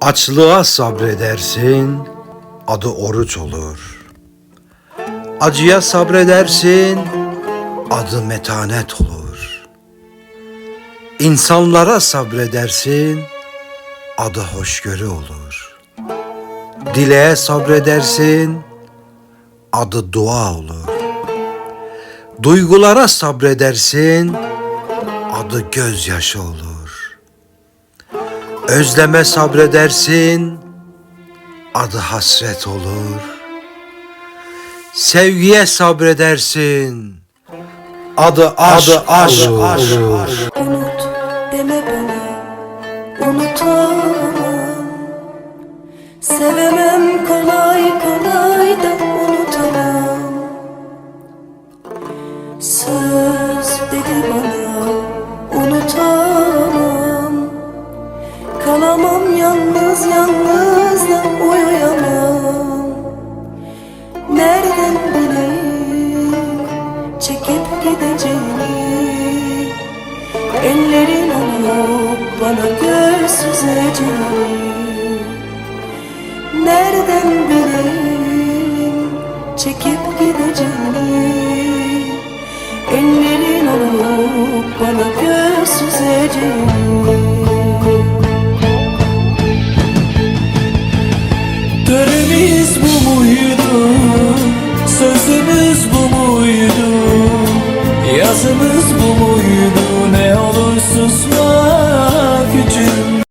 Açlığa sabredersin, adı oruç olur. Acıya sabredersin, adı metanet olur. İnsanlara sabredersin, adı hoşgörü olur. Dileğe sabredersin, adı dua olur. Duygulara sabredersin, adı gözyaşı olur. Özleme sabredersin, adı hasret olur. Sevgiye sabredersin, adı aşk, adı aşk olur. Unut deme bana unutamam Sevemem kolay kolay yalnız yalnız da uyuyamam. Nereden bileyim çekip gideceğini Ellerin olup bana göz süzeceğini Nereden bileyim çekip gideceğini Ellerin olup bana göz süzeceğini Nasıl